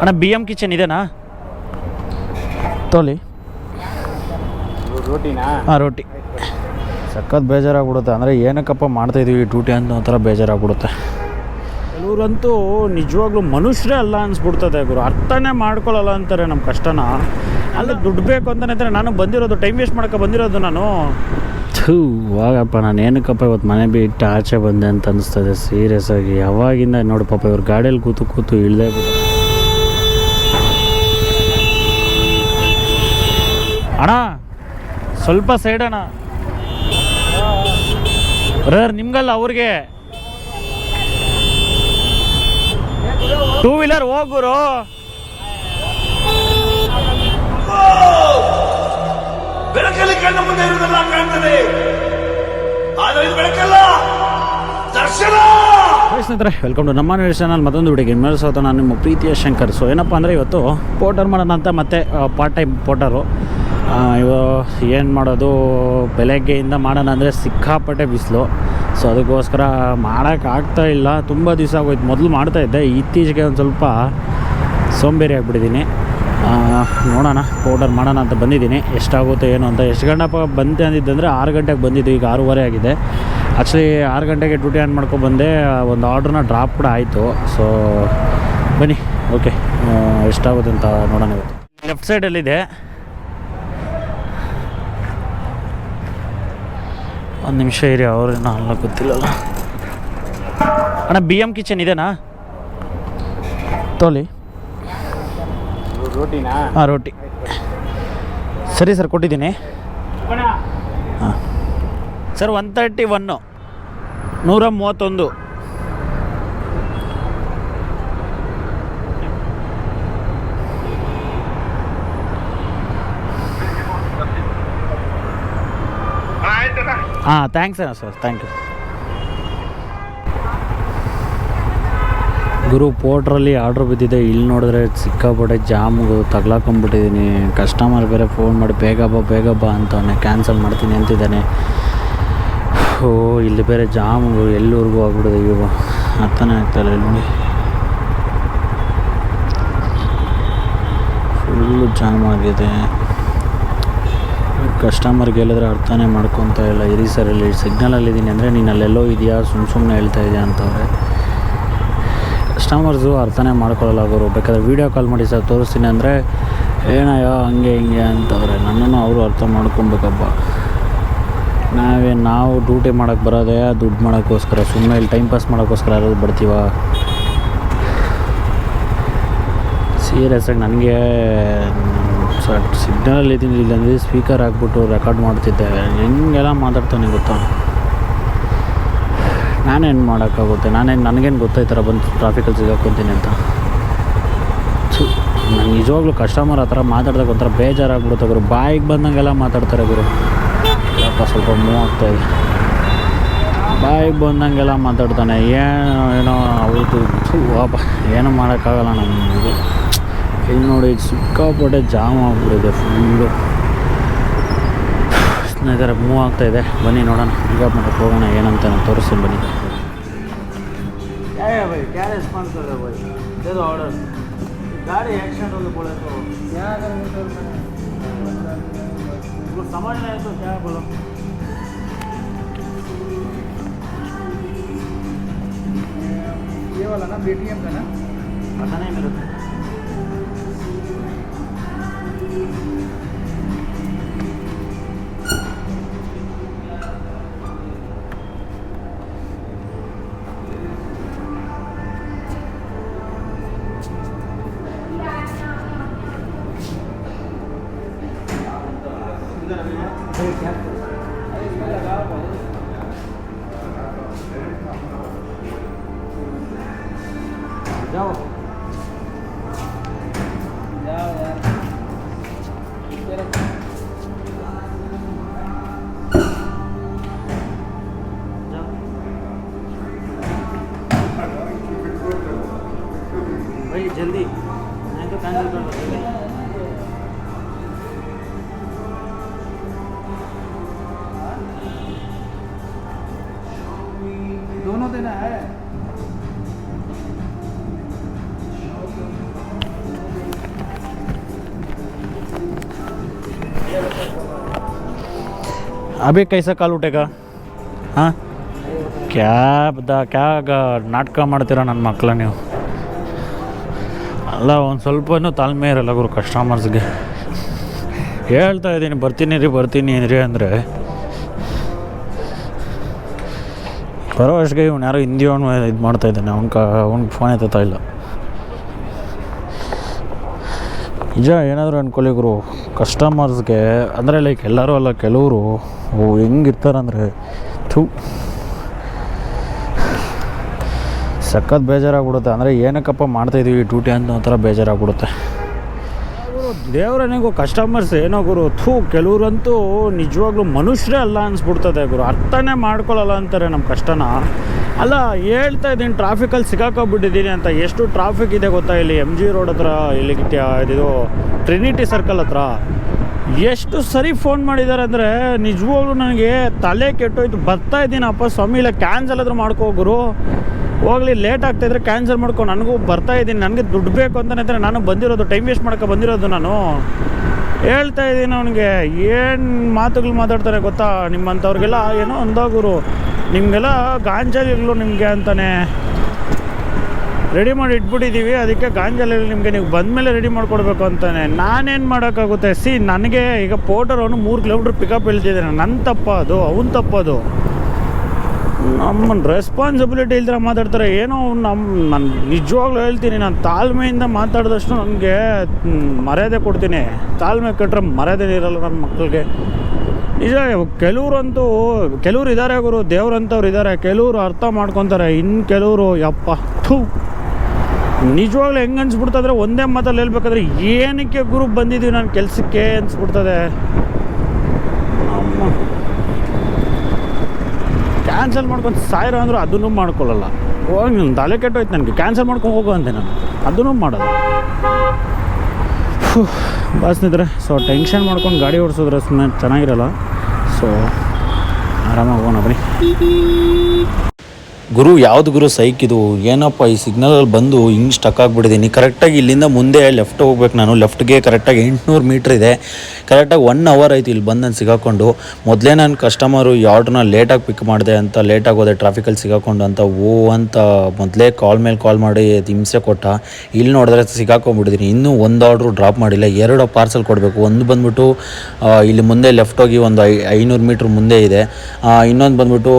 ಅಣ್ಣ B M kitchen ಇದೆನಾ? ತೋಲಿ. ರೋಟಿನಾ? ಹಾಂ ರೋಟಿ. ಸಖತ್ ಬೇಜಾರಾಗ್ಬಿಡುತ್ತೆ. ಅಂದರೆ ಏನಕ್ಕಪ್ಪ ಮಾಡ್ತಾಯಿದ್ದೀವಿ ಡ್ಯೂಟಿ ಅಂತ ಒಂಥರ ಬೇಜಾರಾಗ್ಬಿಡುತ್ತೆ. ಕೆಲವರಂತೂ ನಿಜವಾಗ್ಲೂ ಮನುಷ್ಯರೇ ಅಲ್ಲ ಅನಿಸ್ಬಿಡ್ತದೆ ಗುರು. ಅರ್ಥನೇ ಮಾಡ್ಕೊಳ್ಳಲ್ಲ ಅಂತಾರೆ ನಮ್ಮ ಕಷ್ಟನ. ಅಲ್ಲ ದುಡ್ಡು ಬೇಕು ಅಂತಾನೆ ನಾನು ಬಂದಿರೋದು ಟೈಮ್ ವೇಸ್ಟ್ ಮಾಡೋಕೆ ಬಂದಿರೋದು ನಾನು. ಥೂ ವಾಗಪ್ಪ ನಾನು ಏನಕ್ಕಪ್ಪ ಇವತ್ತು ಮನೆ ಬಿಟ್ಟು ಆಚೆ ಬಂದೆ ಅಂತ ಅನಿಸ್ತದೆ. ಸೀರಿಯಸ್ ಆಗಿ. ಯಾವಾಗಿಂದ ನೋಡಿ ಪಾಪ ಇವ್ರು ಗಾಡಿಯಲ್ಲಿ ಕೂತು ಕೂತು ಇಳ್ದೇ ಬಿಟ್ಟು ಅಣ್ಣ ಸ್ವಲ್ಪ ಸೈಡ್ ಅಣ್ಣ. ಬ್ರದರ್ ನಿಮ್ಗಲ್ಲ ಅವ್ರಿಗೆ? ಟೂ ವೀಲರ್ ಹೋಗುರು ಬೆಳಕಲ್ಲಿ ಕಣ್ಣ ಮುಂದೆ ಇರುವುದೆಲ್ಲ ಕಾಣ್ತದೆ. ಆದರೆ ಇದು ಬೆಳಕಲ್ಲ ದರ್ಶನ! ಸ್ನೇಹಿತರೆ ವೆಲ್ಕಮ್ ಟು ನಮ್ಮ ಚಾನಲ್ ಮತ್ತೊಂದು ವಿಡಿಯೋಗೆ ಮೇಲೆ ಸೋತ ನಾನು ನಿಮ್ಮ ಪ್ರೀತಿಯ ಶಂಕರ್. ಸೊ ಏನಪ್ಪ ಅಂದರೆ ಇವತ್ತು ಪೋಟರ್ ಮಾಡೋಣ ಅಂತ ಮತ್ತೆ ಪಾರ್ಟ್ ಟೈಮ್ ಪೋಟರು ಇವ ಏನು ಮಾಡೋದು, ಬೆಳಗ್ಗೆಯಿಂದ ಮಾಡೋಣ ಅಂದರೆ ಸಿಕ್ಕಾಪಟ್ಟೆ ಬಿಸಿಲು. ಸೊ ಅದಕ್ಕೋಸ್ಕರ ಮಾಡೋಕ್ಕಾಗ್ತಾ ಇಲ್ಲ. ತುಂಬ ದಿವಸ ಆಗೋಯ್ತು. ಮೊದಲು ಮಾಡ್ತಾಯಿದ್ದೆ ಇತ್ತೀಚೆಗೆ ಒಂದು ಸ್ವಲ್ಪ ಸೋಂಬೇರಿ ಆಗಿಬಿಟ್ಟಿದ್ದೀನಿ ನೋಡೋಣ. ಪೌಡರ್ ಮಾಡೋಣ ಅಂತ ಬಂದಿದ್ದೀನಿ ಎಷ್ಟಾಗುತ್ತೆ, ಏನು ಅಂತ. ಎಷ್ಟು ಗಂಟೆ ಬಂತೆ ಅಂದಿದ್ದಂದರೆ ಆರು ಗಂಟೆಗೆ ಬಂದಿದ್ದು. ಈಗ ಆರೂವರೆ ಆಗಿದೆ. ಆ್ಯಕ್ಚುಲಿ ಆರು ಗಂಟೆಗೆ ಡ್ಯೂಟಿ ಆನ್ ಮಾಡ್ಕೊಂಡು ಬಂದೆ. ಒಂದು ಆರ್ಡ್ರನ್ನ ಡ್ರಾಪ್ ಕೂಡ ಆಯಿತು. ಸೊ ಬನ್ನಿ. ಓಕೆ ಎಷ್ಟಾಗುತ್ತೆ ಅಂತ ನೋಡೋಣ ಇವತ್ತು. ಲೆಫ್ಟ್ ಸೈಡಲ್ಲಿದೆ ಒಂದು ನಿಮಿಷ ಇರಿ ಅವ್ರಿಗೆ ನಾನು ಗೊತ್ತಿಲ್ಲಲ್ಲ. ಅಣ್ಣ ಬಿ ಎಂ ಕಿಚನ್ ಇದೆನಾ? ತೋಲಿ. ಹಾಂ ರೋಟಿ. ಸರಿ ಸರ್ ಕೊಟ್ಟಿದ್ದೀನಿ. ಹಾಂ. ಸರ್ ಒನ್ ತರ್ಟಿ ಒನ್ನು ನೂರ ಮೂವತ್ತೊಂದು. ಹಾಂ ಥ್ಯಾಂಕ್ಸ್ ಅಣ್ಣ ಸರ್ ಥ್ಯಾಂಕ್ ಯು ಗುರು ಪೋರ್ಟ್ರಲ್ಲಿ ಆರ್ಡ್ರ್ ಬಿದ್ದಿದೆ. ಇಲ್ಲಿ ನೋಡಿದ್ರೆ ಸಿಕ್ಕಾಪಟ್ಟೆ ಜಾಮ್ಗು ತಗ್ಲಾಕೊಂಬಿಟ್ಟಿದ್ದೀನಿ ಕಸ್ಟಮರ್ ಬೇರೆ ಫೋನ್ ಮಾಡಿ, ಬೇಗ ಬಾ ಬೇಗ ಬಾ ಅಂತವನೆ ಕ್ಯಾನ್ಸಲ್ ಮಾಡ್ತೀನಿ ಅಂತಿದ್ದಾನೆ. ಓ, ಇಲ್ಲಿ ಬೇರೆ ಜಾಮ್ಗು ಎಲ್ಲೂರಿಗೂ ಆಗ್ಬಿಡಿದೆ ಇವು ಅರ್ಥನೇ ಇಲ್ಲ ಇಲ್ಲಿ ಫುಲ್ಲು ಜಾಮ್ ಆಗಿದೆ. ಕಸ್ಟಮರ್ಗೆ ಹೇಳಿದ್ರೆ ಅರ್ಥನೇ ಮಾಡ್ಕೊತಾ ಇಲ್ಲ. ಇರಿ ಸರ್ ಇಲ್ಲಿ ಸಿಗ್ನಲಲ್ಲಿದ್ದೀನಿ ಅಂದರೆ ನೀನು ಅಲ್ಲೆಲ್ಲೋ ಇದೆಯಾ? ಸುಮ್ಮ ಸುಮ್ಮನೆ ಹೇಳ್ತಾ ಇದೆಯಾ ಅಂತವ್ರೆ. ಕಸ್ಟಮರ್ಸು ಅರ್ಥನೇ ಮಾಡ್ಕೊಳ್ಳಲ್ಲ ಅವರು ಬೇಕಾದ್ರೆ ವೀಡಿಯೋ ಕಾಲ್ ಮಾಡಿ ಸರ್ ತೋರಿಸ್ತೀನಿ ಅಂದರೆ, ಏನಯ್ಯೋ, ಹಂಗೆ, ಹಿಂಗೆ ಅಂತವ್ರೆ. ನನ್ನನ್ನು ಅವರು ಅರ್ಥ ಮಾಡ್ಕೊಬೇಕಪ್ಪ. ನಾವೇ, ನಾವು ಡ್ಯೂಟಿ ಮಾಡೋಕ್ಕೆ ಬರೋದೇ ದುಡ್ಡು ಮಾಡೋಕ್ಕೋಸ್ಕರ. ಸುಮ್ಮನೆ ಇಲ್ಲಿ ಟೈಮ್ ಪಾಸ್ ಮಾಡೋಕ್ಕೋಸ್ಕರ ಯಾರಾದ್ರು ಬರ್ತೀವ? ಸೀರಿಯಸ್ ಆಗಿ ನನಗೆ ಸಿಗ್ನಲಲ್ಲಿ ಇದ್ದೀನಿ ಇಲ್ಲಂದ್ರೆ ಸ್ಪೀಕರ್ ಹಾಕ್ಬಿಟ್ಟು ರೆಕಾರ್ಡ್ ಮಾಡ್ತಿದ್ದೆ ಹೆಂಗೆಲ್ಲ ಮಾತಾಡ್ತಾನೆ ಗೊತ್ತಾ? ನಾನೇನು ಮಾಡೋಕ್ಕಾಗುತ್ತೆ? ನಾನೇನು, ನನಗೇನು ಗೊತ್ತಾ ಈ ಥರ ಬಂದು ಟ್ರಾಫಿಕಲ್ಲಿ ಸಿಗಾಕೊತೀನಿ ಅಂತ? ನಂಗೆ ನಿಜವಾಗ್ಲೂ ಕಸ್ಟಮರ್ ಹತ್ರ ಮಾತಾಡ್ದಾಗ ಒಂಥರ ಬೇಜಾರಾಗ್ಬಿಡುತ್ತೆ ಗುರು. ಬಾಯಿಗೆ ಬಂದಂಗೆಲ್ಲ ಮಾತಾಡ್ತಾರೆ ಗುರು. ಯಾಕಪ್ಪ ಸ್ವಲ್ಪ ಮೂವ್ ಇದೆ. ಬಾಯಿಗೆ ಬಂದಂಗೆಲ್ಲ ಮಾತಾಡ್ತಾನೆ. ಏನೋ ಏನೋ ಅವ್ರದ್ದು ಏನೂ ಮಾಡೋಕ್ಕಾಗಲ್ಲ ನಮಗೆ. ಇಲ್ಲಿ ನೋಡಿ ಸಿಕ್ಕಾಪಟ್ಟೆ ಜಾಮ್ ಆಗ್ಬಿಟ್ಟಿದೆ ಫುಲ್ಲು ಸ್ನೇಹಿತರೆ ಮೂವ್ ಆಗ್ತಾಯಿದೆ ಬನ್ನಿ ನೋಡೋಣ ಈಗ ಮಾಡೋಕ್ಕೆ ಹೋಗೋಣ ಏನಂತ ನಾನು ತೋರಿಸ್ತೀನಿ ಬನ್ನಿ क्या है भाई क्या रिस्पॉन्स कर रहे हो भाई दे दो ऑर्डर गाड़ी एक्सीडेंट होने बोले तो क्या करेंगे सर वो समझ नहीं तो क्या बोलो ये वाला ना पेटीएम का ना पता नहीं मेरे को যাও ಅಭಿ कैसा ಕಾಲು उठेगा? ಹಾಂ ದ ಕ್ಯಾಗ ನಾಟಕ ಮಾಡ್ತೀರಾ ನನ್ನ ಮಕ್ಕಳ ನೀವು ಅಲ್ಲ ಒಂದು ಸ್ವಲ್ಪನೂ ತಾಳ್ಮೆ ಇರಲ್ಲ ಗುರು ಕಸ್ಟಮರ್ಸ್ಗೆ ಹೇಳ್ತಾ ಇದ್ದೀನಿ ಬರ್ತೀನಿ ರೀ ಬರ್ತೀನಿ ರೀ ಅಂದರೆ ಬರೋ ಅಷ್ಟಿಗೆ ಇವ್ನು ಯಾರೋ ಹಿಂದಿ ಅವನು ಇದು ಮಾಡ್ತಾ ಇದ್ದಾನೆ ಅವ್ನ ಕ ಅವ್ನಿಗೆ ಫೋನ್ ಎತ್ತಾ ಇಲ್ಲ ನಿಜ, ಏನಾದರೂ ಅನ್ಕೊಳ್ಳಿ ಗುರು. ಕಸ್ಟಮರ್ಸ್ಗೆ ಅಂದರೆ ಲೈಕ್ ಎಲ್ಲರೂ ಅಲ್ಲ, ಕೆಲವರು ಹೆಂಗಿರ್ತಾರಂದರೆ, ಥೂ. ಸಖತ್ ಬೇಜಾರಾಗ್ಬಿಡುತ್ತೆ. ಅಂದರೆ ಏನಕ್ಕಪ್ಪ ಮಾಡ್ತಾಯಿದ್ದೀವಿ ಡ್ಯೂಟಿ ಅಂತ ಒಂಥರ ಬೇಜಾರಾಗ್ಬಿಡುತ್ತೆ. ದೇವರನಿಗೂ ಕಸ್ಟಮರ್ಸ್ ಏನೋ ಗುರು, ಥೂ ಕೆಲವರಂತೂ ನಿಜವಾಗ್ಲೂ ಮನುಷ್ಯರೇ ಅಲ್ಲ ಅನ್ಸ್ಬಿಡ್ತದೆ ಗುರು. ಅರ್ಥನೇ ಮಾಡ್ಕೊಳ್ಳಲ್ಲ ಅಂತಾರೆ ನಮ್ಮ ಕಷ್ಟನ. ಅಲ್ಲ, ಹೇಳ್ತಾ ಇದ್ದೀನಿ ಟ್ರಾಫಿಕಲ್ಲಿ ಸಿಕ್ಕಾಕೊಬಿಟ್ಟಿದ್ದೀನಿ ಅಂತ. ಎಷ್ಟು ಟ್ರಾಫಿಕ್ ಇದೆ ಗೊತ್ತಾ ಇಲ್ಲಿ? ಎಂ ಜಿ ರೋಡ್ ಹತ್ರ, ಇಲ್ಲಿ ಇದು ಟ್ರಿನಿಟಿ ಸರ್ಕಲ್ ಹತ್ರ. ಎಷ್ಟು ಸರಿ ಫೋನ್ ಮಾಡಿದ್ದಾರೆ ಅಂದರೆ ನಿಜವಾಗ್ಲೂ ನನಗೆ ತಲೆ ಕೆಟ್ಟೋಯ್ತು. ಬರ್ತಾ ಇದ್ದೀನಪ್ಪ ಸ್ವಾಮಿ, ಇಲ್ಲ ಕ್ಯಾನ್ಸಲ್ ಆದರೂ ಮಾಡ್ಕೋ ಗುರು. ಹೋಗ್ಲಿ ಲೇಟ್ ಆಗ್ತಾಯಿದ್ರೆ ಕ್ಯಾನ್ಸಲ್ ಮಾಡ್ಕೊಂಡು ನನಗೂ ಬರ್ತಾ ಇದ್ದೀನಿ, ನನಗೆ ದುಡ್ಡು ಬೇಕು ಅಂತಲೇ ನಾನು ಬಂದಿರೋದು ಟೈಮ್ ವೇಸ್ಟ್ ಮಾಡ್ಕೊ ಬಂದಿರೋದು ನಾನು. ಹೇಳ್ತಾ ಇದ್ದೀನಿ ಅವನಿಗೆ, ಏನು ಮಾತುಗಳು ಮಾತಾಡ್ತಾರೆ ಗೊತ್ತಾ? ನಿಮ್ಮಂಥವ್ರಿಗೆಲ್ಲ ಏನೋ ಅಂದಾಗುರು ನಿಮಗೆಲ್ಲ ಗಾಂಜಾಲಿಗಳು ನಿಮಗೆ ಅಂತಾನೆ. ರೆಡಿ ಮಾಡಿ ಇಟ್ಬಿಟ್ಟಿದ್ದೀವಿ ಅದಕ್ಕೆ ಗಾಂಜಾಲಿ ನಿಮಗೆ ನೀವು ಬಂದಮೇಲೆ ರೆಡಿ ಮಾಡಿಕೊಡ್ಬೇಕು ಅಂತಾನೆ. ನಾನೇನು ಮಾಡೋಕ್ಕಾಗುತ್ತೆ? ಸಿ ನನಗೆ ಈಗ ಪೋಟರ್ ಅವನು ಮೂರು ಕಿಲೋಮೀಟ್ರ್ ಪಿಕಪ್ ಹೇಳ್ತಿದ್ದಾನೆ. ನನ್ನ ತಪ್ಪ ಅದು, ಅವನ ತಪ್ಪದು ನಮ್ಮನ್ನು ರೆಸ್ಪಾನ್ಸಿಬಿಲಿಟಿ ಇಲ್ದಿರ ಮಾತಾಡ್ತಾರೆ. ಏನೋ ನಮ್ಮ ನಾನು ನಿಜವಾಗ್ಲೂ ಹೇಳ್ತೀನಿ, ನಾನು ತಾಳ್ಮೆಯಿಂದ ಮಾತಾಡಿದಷ್ಟು ನನಗೆ ಮರ್ಯಾದೆ ಕೊಡ್ತೀನಿ. ತಾಳ್ಮೆ ಕಟ್ಟರೆ ಮರ್ಯಾದೆ ಇರಲ್ಲ ನನ್ನ ಮಕ್ಕಳಿಗೆ ನಿಜ, ಕೆಲವ್ರಂತೂ ಕೆಲವ್ರು ಇದ್ದಾರೆ ಗುರು ದೇವ್ರಂಥವ್ರು ಇದ್ದಾರೆ ಕೆಲವರು ಅರ್ಥ ಮಾಡ್ಕೊತಾರೆ. ಇನ್ನು ಕೆಲವರು, ಯಪ್ಪ, ಥೂ. ನಿಜವಾಗ್ಲೂ ಹೆಂಗೆ ಅನ್ಸ್ಬಿಡ್ತಂದ್ರೆ ಒಂದೇ ಮಾತಲ್ಲಿ ಹೇಳ್ಬೇಕಾದ್ರೆ, ಏನಕ್ಕೆ ಗುರು ಬಂದಿದ್ದೀವಿ ನಾನು ಕೆಲಸಕ್ಕೆ? ಅನ್ಸ್ಬಿಡ್ತದೆ. ಕ್ಯಾನ್ಸಲ್ ಮಾಡ್ಕೊಂಡು ಸಾಯಿರ ಅಂದ್ರೆ ಅದನ್ನು ಮಾಡ್ಕೊಳ್ಳಲ್ಲ. ಹೋಗಿ ನನ್ನ ತಲೆ ಕೆಟ್ಟೋಯ್ತು ನನಗೆ. ಕ್ಯಾನ್ಸಲ್ ಮಾಡ್ಕೊಂಡು ಹೋಗು ಅಂತೆ ನಾನು. ಅದನ್ನು ಮಾಡೋದು. ಬಸ್ನಿದ್ರೆ ಸೊ ಟೆನ್ಷನ್ ಮಾಡ್ಕೊಂಡು ಗಾಡಿ ಓಡಿಸಿದ್ರೆ ಸುಮ್ಮನೆ ಚೆನ್ನಾಗಿರಲ್ಲ. ಸೊ ಆರಾಮಾಗಿ ಹೋಗೋಣ ಬನ್ನಿ. ಗುರು, ಯಾವ್ದು ಗುರು? ಸೈಕ್ ಇದು. ಏನಪ್ಪ, ಈ ಸಿಗ್ನಲಲ್ಲಿ ಬಂದು ಹಿಂಗೆ ಸ್ಟಕ್ ಆಗಿಬಿಟ್ಟಿದ್ದೀನಿ ಕರೆಕ್ಟಾಗಿ ಇಲ್ಲಿಂದ ಮುಂದೆ ಲೆಫ್ಟ್ ಹೋಗ್ಬೇಕು ನಾನು. ಲೆಫ್ಟ್ಗೆ ಕರೆಕ್ಟಾಗಿ ಎಂಟುನೂರು ಮೀಟ್ರ್ ಇದೆ. ಕರೆಕ್ಟಾಗಿ ಒನ್ ಅವರ್ ಆಯ್ತು ಇಲ್ಲಿ ಬಂದು ನಾನು ಸಿಗಾಕೊಂಡು. ಮೊದಲೇ ನಾನು ಕಸ್ಟಮರು ಈ ಆರ್ಡ್ರನ್ನ ಲೇಟಾಗಿ ಪಿಕ್ ಮಾಡಿದೆ ಅಂತ ಲೇಟಾಗಿ ಹೋದೆ ಟ್ರಾಫಿಕಲ್ಲಿ ಸಿಗಾಕೊಂಡು ಅಂತ, ಓ ಅಂತ ಮೊದಲೇ ಕಾಲ್ ಮೇಲೆ ಕಾಲ್ ಮಾಡಿ ಹಿಂಸೆ ಕೊಟ್ಟ. ಇಲ್ಲಿ ನೋಡಿದ್ರೆ ಸಿಗಾಕೊಂಡ್ಬಿಟ್ಟಿದ್ದೀನಿ ಇನ್ನೂ ಒಂದು ಆರ್ಡ್ರು ಡ್ರಾಪ್ ಮಾಡಿಲ್ಲ. ಎರಡು ಪಾರ್ಸಲ್ ಕೊಡಬೇಕು. ಒಂದು ಬಂದ್ಬಿಟ್ಟು ಇಲ್ಲಿ ಮುಂದೆ ಲೆಫ್ಟ್ ಹೋಗಿ ಒಂದು ಐ, ಐನೂರು ಮೀಟ್ರ್ ಮುಂದೆ ಇದೆ. ಇನ್ನೊಂದು ಬಂದ್ಬಿಟ್ಟು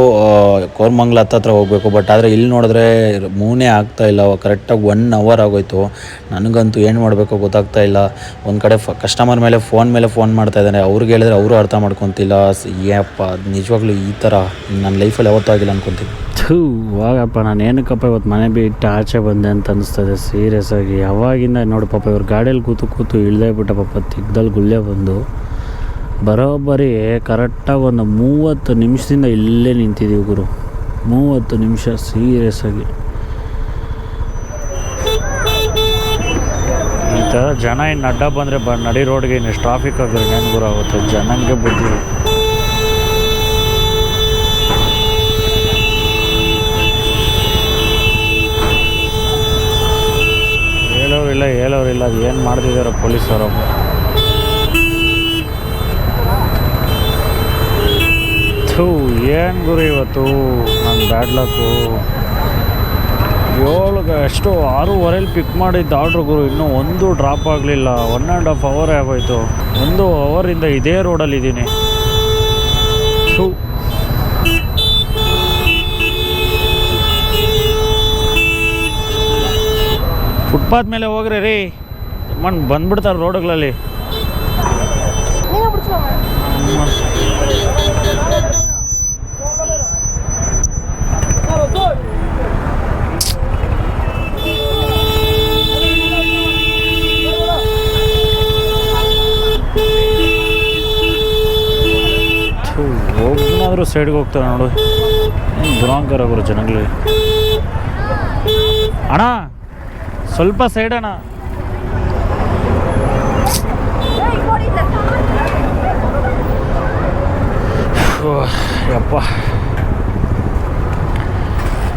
ಕೋರ್ಮಂಗ್ಲ ಹತ್ತತ್ರ ಹೋಗಬೇಕು. ಬಟ್ ಆದರೆ ಇಲ್ಲಿ ನೋಡಿದ್ರೆ ಮೂನೇ ಇಲ್ಲ. ಕರೆಕ್ಟಾಗಿ ಒನ್ ಅವರ್ ಆಗೋಯ್ತು. ನನಗಂತೂ ಏನು ಮಾಡಬೇಕು ಗೊತ್ತಾಗ್ತಾ ಇಲ್ಲ. ಒಂದು ಕಡೆ ಕಸ್ಟಮರ್ ಮೇಲೆ ಫೋನ್ ಮೇಲೆ ಫೋನ್ ಮಾಡ್ತಾ ಇದ್ದಾನೆ. ಅವ್ರಿಗೆ ಹೇಳಿದ್ರೆ ಅವರು ಅರ್ಥ ಮಾಡ್ಕೊತಿಲ್ಲ. ಏಪ್ಪ, ನಿಜವಾಗ್ಲೂ ಈ ಥರ ನನ್ನ ಲೈಫಲ್ಲಿ ಯಾವತ್ತೂ ಆಗಿಲ್ಲ ಅನ್ಕೊತೀನಿ. ಥೂ ಇವಾಗಪ್ಪ ನಾನು ಏನಕ್ಕಪ್ಪ ಇವತ್ತು ಮನೆ ಬಿಟ್ಟು ಆಚೆ ಬಂದೆ ಅಂತ ಅನಿಸ್ತದೆ. ಸೀರಿಯಸ್ ಆಗಿ. ಯಾವಾಗಿಂದ ನೋಡು ಪಾಪ, ಇವ್ರು ಗಾಡಿಯಲ್ಲಿ ಕೂತು ಕೂತು ಇಳ್ದೇ ಬಿಟ್ಟ ಪಾಪ ತಿಗ್ದಲ್ಲಿ ಗುಳ್ಳೆ ಬಂದು. ಬರೋಬ್ಬರಿ ಕರೆಕ್ಟಾಗಿ ಒಂದು ಮೂವತ್ತು ನಿಮಿಷದಿಂದ ಇಲ್ಲೇ ನಿಂತಿದ್ದೀವಿ ಗುರು. ಮೂವತ್ತು ನಿಮಿಷ ಸೀರಿಯಸ್ ಆಗಿ. ಈ ಥರ ಜನ ಇನ್ನು ಅಡ್ಡ ಬಂದರೆ ಬ ನಡಿ ರೋಡ್ಗೆ ಇನ್ನು ಟ್ರಾಫಿಕ್ ಆಗಿದ್ರೆ ಏನು ಗುರು ಆಗುತ್ತೆ. ಜನಂಗೆ ಬುದ್ಧಿ. ಹೇಳೋರಿಲ್ಲ ಹೇಳೋರಿಲ್ಲ. ಅದು ಏನು ಮಾಡ್ತಿದ್ದಾರೆ ಪೊಲೀಸರು. ಥೂ, ಏನು ಗುರು ಇವತ್ತು? ಬ್ಯಾಡ್ ಲಕ್ಕು ಏಳು ಎಷ್ಟು ಆರೂವರೆಲಿ ಪಿಕ್ ಮಾಡಿದ್ದ ಆರ್ಡ್ರ್ ಗುರು, ಇನ್ನೂ ಒಂದು ಡ್ರಾಪ್ ಆಗಲಿಲ್ಲ. ಒನ್ ಆ್ಯಂಡ್ ಹಾಫ್ ಅವರೇ ಆಗೋಯ್ತು. ಒಂದು ಅವರಿಂದ ಇದೇ ರೋಡಲ್ಲಿ ಇದ್ದೀನಿ. ಶೂ ಫುಟ್ಪಾತ್ ಮೇಲೆ ಹೋಗ್ರಿ ರೀ. ಮಣ್ಣು ಬಂದ್ಬಿಡ್ತಾರೆ ರೋಡ್ಗಳಲ್ಲಿ ಹೋಗ್ನಾದ್ರೂ ಸೈಡ್ಗೆ ಹೋಗ್ತಾರೆ ನೋಡು. ದುರಾಂಕರ ಗುರು ಜನಗಳಿಗೆ. ಅಣ್ಣ, ಸ್ವಲ್ಪ ಸೈಡ್ ಅಣ್ಣ. ಯಪ್ಪ.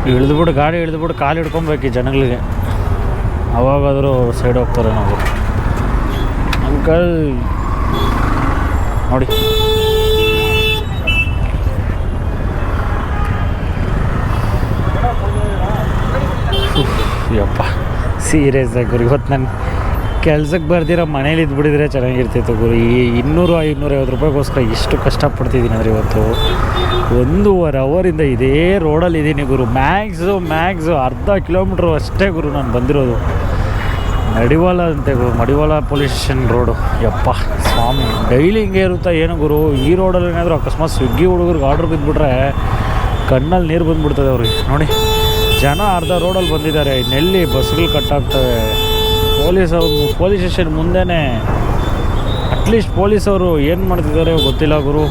ಇಳಿದ್ಬಿಟ್ಟು ಗಾಡಿ ಇಳಿದ್ಬಿಟ್ಟು ಕಾಲು ಹಿಡ್ಕೊಬೇಕು ಈ ಜನಗಳಿಗೆ. ಅವಾಗಾದರೂ ಸೈಡ್ ಹೋಗ್ತಾರೆ ನಾವು. ಅಂಕಲ್, ನೋಡಿ. ಯಪ್ಪ ಸೀರಿಯಸ್ ಆಗಿ ಗುರು. ಇವತ್ತು ನಾನು ಕೆಲ್ಸಕ್ಕೆ ಬರ್ದಿರೋ ಮನೇಲಿ ಇದ್ಬಿಟ್ಟಿದ್ರೆ ಚೆನ್ನಾಗಿರ್ತಿತ್ತು ಗುರು. ಈ ಇನ್ನೂರು ಐನೂರೈವತ್ತು ರೂಪಾಯಿಗೋಸ್ಕರ ಎಷ್ಟು ಕಷ್ಟಪಡ್ತಿದ್ದೀನಿ ಅಂದರೆ ಇವತ್ತು ಒಂದೂವರೆ ಅವರಿಂದ ಇದೇ ರೋಡಲ್ಲಿ ಇದ್ದೀನಿ ಗುರು. ಮ್ಯಾಕ್ಸು ಮ್ಯಾಕ್ಸು ಅರ್ಧ ಕಿಲೋಮೀಟ್ರು ಅಷ್ಟೇ ಗುರು ನಾನು ಬಂದಿರೋದು. ಮಡಿವಾಳ ಅಂತೆ ಗುರು, ಮಡಿವಾಳ ಪೊಲೀಸ್ ಸ್ಟೇಷನ್ ರೋಡು ಯಪ್ಪ, ಸ್ವಾಮಿ ಡೈಲಿ ಹಿಂಗೆ ಇರುತ್ತಾ ಏನು ಗುರು? ಈ ರೋಡಲ್ಲಿ ಏನಾದರೂ ಅಕಸ್ಮಾತ್ ಸ್ವಿಗ್ಗಿ ಹುಡುಗರಿಗೆ ಆರ್ಡ್ರ್ ಬಿದ್ದುಬಿಟ್ರೆ ಕಣ್ಣಲ್ಲಿ ನೀರು ಬಂದುಬಿಡ್ತದೆ ಅವ್ರಿಗೆ. ನೋಡಿ. ಜನ ಅರ್ಧ ರೋಡಲ್ಲಿ ಬಂದಿದ್ದಾರೆ. ನೆಲ್ಲಿ ಬಸ್ಗಳು ಕಟ್ಟಾಗ್ತವೆ. ಪೊಲೀಸ್ ಅವ್ರು ಪೊಲೀಸ್ ಸ್ಟೇಷನ್ ಮುಂದೆನೇ ಅಟ್ಲೀಸ್ಟ್ ಪೊಲೀಸ್ ಅವರು ಏನು ಮಾಡ್ತಿದ್ದಾರೆ ಗೊತ್ತಿಲ್ಲ ಗುರು.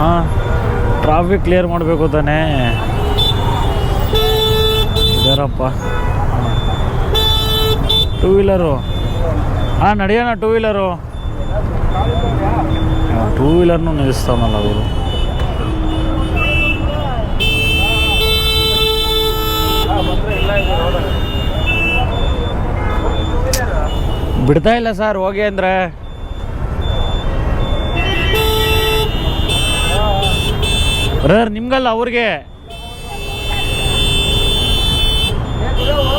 ಹಾಂ ಟ್ರಾಫಿಕ್ ಕ್ಲಿಯರ್ ಮಾಡಬೇಕು ತಾನೇ. ಇದಾರಪ್ಪ. ಟೂ ವೀಲರು ಹಾಂ, ನಡೆಯೋಣ ಟೂ ವೀಲರು ಟೂ ವೀಲರ್ನು ನಿಲ್ಲಿಸ್ತಾವನಲ್ಲ ಅವರು ಬಿಡ್ತಾ ಇಲ್ಲ ಸರ್, ಹೋಗಿ ಅಂದರೆ. ನಿಮ್ಗಲ್ಲ ಅವ್ರಿಗೆ?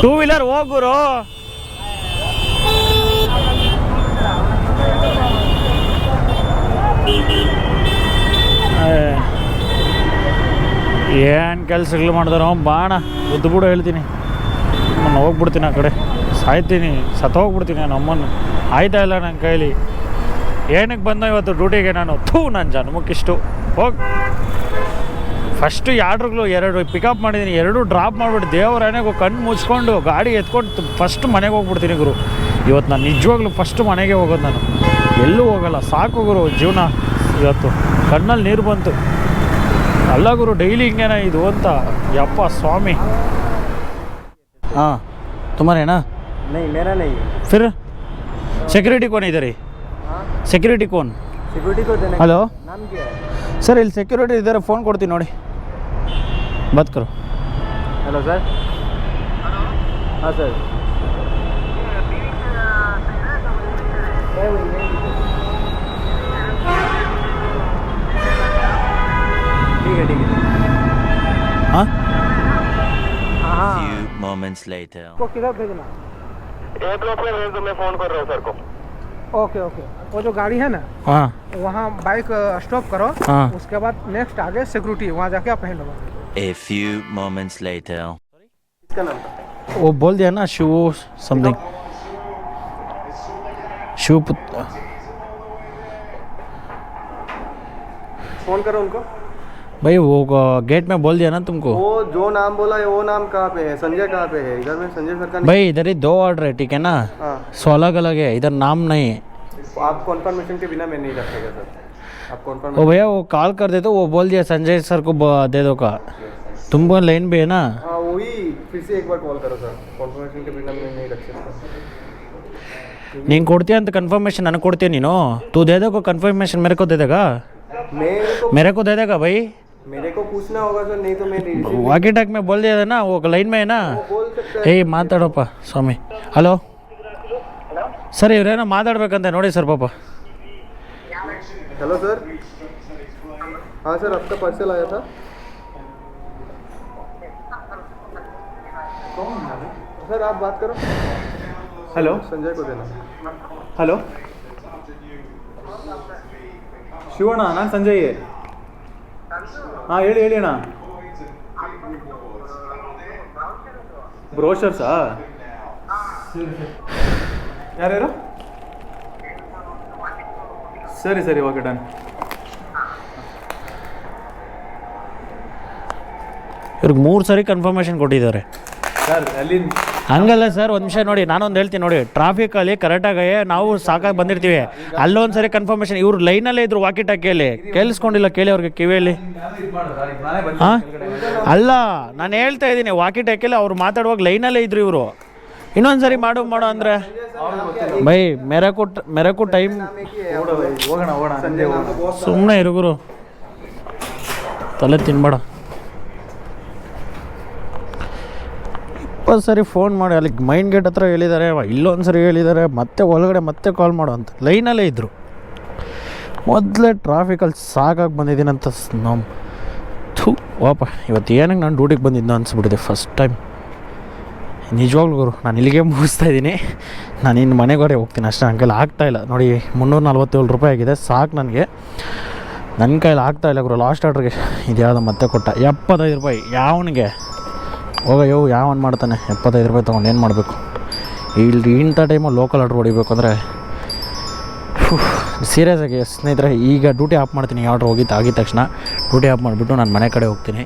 ಟೂ ವೀಲರ್ ಹೋಗುರು ಏನು ಕೆಲಸಗಳು ಮಾಡಿದಾರೋ, ಬಾಣ ಉದ್ದು ಬಿಡು ಹೇಳ್ತೀನಿ. ನಾನು ಹೋಗ್ಬಿಡ್ತೀನಿ ಆ ಕಡೆ. ಸಾಯ್ತೀನಿ ಸತ್ತ ಹೋಗ್ಬಿಡ್ತೀನಿ ಅಮ್ಮನ ಆಯ್ತಾ ಇಲ್ಲ ನನ್ನ ಕೈಲಿ? ಏನಕ್ಕೆ ಬಂದ ಇವತ್ತು ಡ್ಯೂಟಿಗೆ ನಾನು? ಥೂ ನನ್ನ ಜನ್ಮಕ್ಕಿಷ್ಟು. ಹೋಗಿ. ಫಸ್ಟು ಯಾಡ್ರುಗಳು ಎರಡು ಪಿಕಪ್ ಮಾಡಿದ್ದೀನಿ ಎರಡು ಡ್ರಾಪ್ ಮಾಡಿಬಿಟ್ಟು ದೇವರನೆಗೂ ಕಣ್ಣು ಮುಚ್ಕೊಂಡು ಗಾಡಿ ಎತ್ಕೊಂಡು ಫಸ್ಟ್ ಮನೆಗೆ ಹೋಗ್ಬಿಡ್ತೀನಿ ಗುರು. ಇವತ್ತು ನಾನು ನಿಜವಾಗ್ಲೂ ಫಸ್ಟ್ ಮನೆಗೆ ಹೋಗೋದು ನಾನು. ಎಲ್ಲೂ ಹೋಗಲ್ಲ, ಸಾಕು ಗುರು ಜೀವನ. ಇವತ್ತು ಕಣ್ಣಲ್ಲಿ ನೀರು ಬಂತು. ಅಲ್ಲ ಗುರು ಡೈಲಿ ಹಿಂಗೇನ ಇದು ಅಂತ? ಯಪ್ಪ ಸ್ವಾಮಿ. ಹಾಂ ತುಮಾರೇನಾ नहीं मेरा नहीं है फिर ಸೆಕ್ಯೂರಿಟಿ ಕೋನ್ ಇದೆ ರೀ ಸೆಕ್ಯೂರಿಟಿ ಕೋನ್ सिक्योरिटी को देने ಹಲೋ नाम क्या है ಸರ್ ಇಲ್ಲಿ ಸೆಕ್ಯೂರಿಟಿ ಇದ್ದಾರೆ ಫೋನ್ ಕೊಡ್ತೀನಿ ನೋಡಿ ಬತ್ ಕರು हेलो सर हाँ सर ठीक है ठीक है ಹಾಂ हाँ few moments later. को किधर भेजना? एयरड्रॉप में भेज दो मैं फ़ोन कर रहा हूँ सर को। Okay okay. वो जो गाड़ी है ना ಹಾಂ वहाँ बाइक स्टॉप करो हाँ। उसके बाद नेक्स्ट आगे सिक्योरिटी वहाँ जाके आप पहन लो A few moments later. इसका नाम? वो बोल दिया ना शिव समथिंग शिव पुत्र। फ़ोन करो उनको। भाई वो गेट में बोल दिया ना तुमको। वो जो नाम बोला है वो नाम कहाँ पे है? संजय कहाँ पे है? इधर में संजय सरकार भाई इधर ही दो ऑर्डर है ठीक है ना? हाँ। सो अलग अलग है इधर नाम नहीं है। आप कॉन्फर्मेशन के बिना मैं नहीं रख सकता सर। आप भैया वो कॉल कर दे तो वो बोल दिया संजय सर को दे दो का। तुम वो लाइन पे है ना? हाँ वही फिर से एक बार कॉल करो सर। कॉन्फर्मेशन के बिना मैं नहीं रख सकता। नहीं कोड़ती अंत कंफर्मेशन अन कोड़ती नहीं नो तू दे ಕನ್ಫರ್ಮೇಶನ್ को कंफर्मेशन मेरे को दे देगा? मेरे को दे देगा भाई? मेरे को मेरे को दे देगा भाई मेरे को पूछना होगा सर नहीं तो मैं receive ವಾಕಿ ಟಾಕ್ में बोल दिया था ना वो लाइन में है ना बोल सकता ಏಯ್ ಮಾತಾಡಪ್ಪ ಸ್ವಾಮಿ ಹಲೋ ಸರ್ ಇವ್ರೇನೋ ಮಾತಾಡ್ಬೇಕಂತೆ ನೋಡಿ ಸರ್ ಪಾಪ हेलो सर हाँ सर आपका पार्सल आया था सर आप बात करो ಹಲೋ संजय को देना ಹಲೋ ಶಿವಣ್ಣ ನಾನು ಸಂಜಯ್ ಹಾಂ ಹೇಳಿ ಹೇಳಿ ಅಣ್ಣ. ಬ್ರೋಷರ್ಸಾ ಯಾರ್ಯಾರು? ಸರಿ ಸರಿ ಓಕೆ ಡನ್ ಇವ್ರಿಗೆ ಮೂರು ಸರಿ ಕನ್ಫರ್ಮೇಷನ್ ಕೊಟ್ಟಿದ್ದಾರೆ. ಸರ್ ಅಲ್ಲಿ ಹಂಗಲ್ಲ ಸರ್, ಒಂದು ನಿಮಿಷ ನೋಡಿ, ನಾನೊಂದು ಹೇಳ್ತೀನಿ ನೋಡಿ. ಟ್ರಾಫಿಕಲ್ಲಿ ಕರೆಕ್ಟಾಗಿ ನಾವು ಸಾಕಾಗಿ ಬಂದಿರ್ತೀವಿ. ಅಲ್ಲೊಂದು ಸರಿ ಕನ್ಫರ್ಮೇಷನ್ ಇವ್ರು ಲೈನಲ್ಲೇ ಇದ್ರು ವಾಕಿ ಟಾಕಿಯಲ್ಲಿ ಕೇಳಿಸ್ಕೊಂಡಿಲ್ಲ ಕೇಳಿ ಅವ್ರಿಗೆ ಕಿವಿಯಲ್ಲಿ. ಹಾಂ? ಅಲ್ಲ, ನಾನು ಹೇಳ್ತಾ ಇದ್ದೀನಿ ವಾಕಿ ಟಾಕಿಯಲ್ಲಿ ಅವ್ರು ಮಾತಾಡುವಾಗ ಲೈನಲ್ಲೇ ಇದ್ರು ಇವರು. ಇನ್ನೊಂದು ಸರಿ ಮಾಡು ಮಾಡು ಅಂದರೆ. ಬೈ ಮೆರಕು ಮೆರಕು ಟೈಮ್ ಸುಮ್ಮನೆ ಇರುಗುರು ತಲೆ ತಿನ್ಬೇಡ. ಇಪ್ಪತ್ತು ಸರಿ ಫೋನ್ ಮಾಡಿ, ಅಲ್ಲಿ ಮೈಂಡ್ ಗೇಟ್ ಹತ್ರ ಹೇಳಿದ್ದಾರೆ ಇಲ್ಲೊಂದು ಸರಿ ಹೇಳಿದ್ದಾರೆ, ಮತ್ತೆ ಒಳಗಡೆ ಮತ್ತೆ ಕಾಲ್ ಮಾಡು ಅಂತ. ಲೈನಲ್ಲೇ ಇದ್ದರು ಮೊದಲೇ ಟ್ರಾಫಿಕಲ್ಲಿ ಸಾಕಾಗಿ ಬಂದಿದ್ದೀನಂತ ನಮ್ಮ ಥೂ, ವಾಪ, ಇವತ್ತು ಏನಕ್ಕೆ ನಾನು ಡ್ಯೂಟಿಗೆ ಬಂದಿದ್ದ ಅನಿಸ್ಬಿಟ್ಟಿದೆ ಫಸ್ಟ್ ಟೈಮ್ ನಿಜವಾಗ್ಲೂ ಗುರು, ನಾನು ಇಲ್ಲಿಗೆ ಮುಗಿಸ್ತಾ ಇದ್ದೀನಿ. ನಾನು ಇನ್ನು ಮನೆಗೋಡೆ ಹೋಗ್ತೀನಿ, ಅಷ್ಟೇ ನನ್ನ ಕೈಲಿ ಆಗ್ತಾಯಿಲ್ಲ ನೋಡಿ, ಮುನ್ನೂರ ನಲ್ವತ್ತೇಳು ರೂಪಾಯಿ ಆಗಿದೆ, ಸಾಕು ನನಗೆ. ನನ್ನ ಕೈಲಿ ಆಗ್ತಾಯಿಲ್ಲ ಗುರು ಲಾಸ್ಟ್ ಆರ್ಡ್ರಿಗೆ ಇದ್ಯಾವುದೋ ಮತ್ತೆ ಕೊಟ್ಟ. ಎಪ್ಪತ್ತೈದು ರೂಪಾಯಿ, ಯಾವನಿಗೆ? ಹೋಗಯ್ಯೋ ಯಾವನ್ ಮಾಡ್ತಾನೆ? ಎಪ್ಪತ್ತೈದು ರೂಪಾಯಿ ತೊಗೊಂಡು ಏನು ಮಾಡಬೇಕು? ಇಲ್ಲಿ ಇಂಥ ಟೈಮಲ್ಲಿ ಲೋಕಲ್ ಆರ್ಡ್ರ್ ಹೊಡಿಬೇಕು ಅಂದರೆ ಸೀರಿಯಸ್ ಆಗಿ ಸ್ನೇಹಿತರೆ, ಈಗ ಡ್ಯೂಟಿ ಆಫ್ ಮಾಡ್ತೀನಿ. ಆರ್ಡ್ರ್ ಹೋಗಿತ್ತು ಆಗಿದ ತಕ್ಷಣ ಡ್ಯೂಟಿ ಆಫ್ ಮಾಡಿಬಿಟ್ಟು ನಾನು ಮನೆ ಕಡೆ ಹೋಗ್ತೀನಿ.